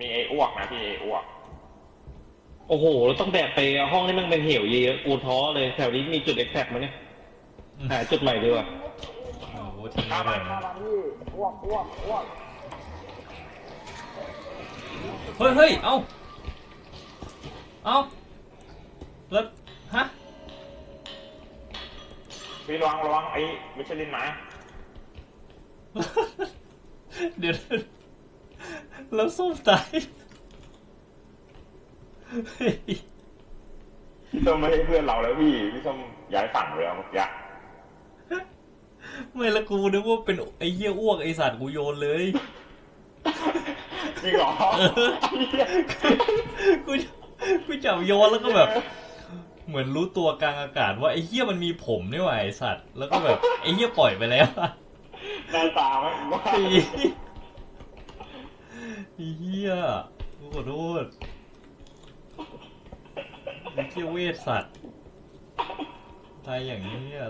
มีไอ้อ้วกนะพี่ไอ้อ้วก โอ้โหเราต้องแบกไปห้องนี้มันเป็นเหวเยอะกูท้อเลยแถวนี้มีจุดเอ็กแทกมั้ยเนี่ยหาจุดใหม่ดีกว่าโอ้โหทิ้งข้าไม่มาได้ข้านะมาพี่อ้วกอ้วกอ้วกเฮ้ยเฮ้ยเอาเอาแล้วฮะพี่ระวังระวังไอ้มิชลินมา เดี๋ยว แล้วส้มตายเฮ้ยพี่ส้มไม่ใช่เพื่อนเราแล้วพี่พี่ส้มย้ายฝั่งไปแล้วเมื่อกี้ไม่ละกูนึกว่าเป็นไอ้เหี้ยอ้วกไอ้สัตว์กูโยนเลยจริงเหรอกูกูจับโยนแล้วก็แบบ เหมือนรู้ตัวกลางอากาศว่าไอ้เหี้ยมันมีผมนี่หว่าไอ้สัตว์ แล้วก็แบบไอ้เหี้ยปล่อยไปแล้วอะหน้าตาไม่ว่าไอีเหี้ยกูขอโทษไอ้เหี้ยเวทสัตว์ตายอย่างนี้อะ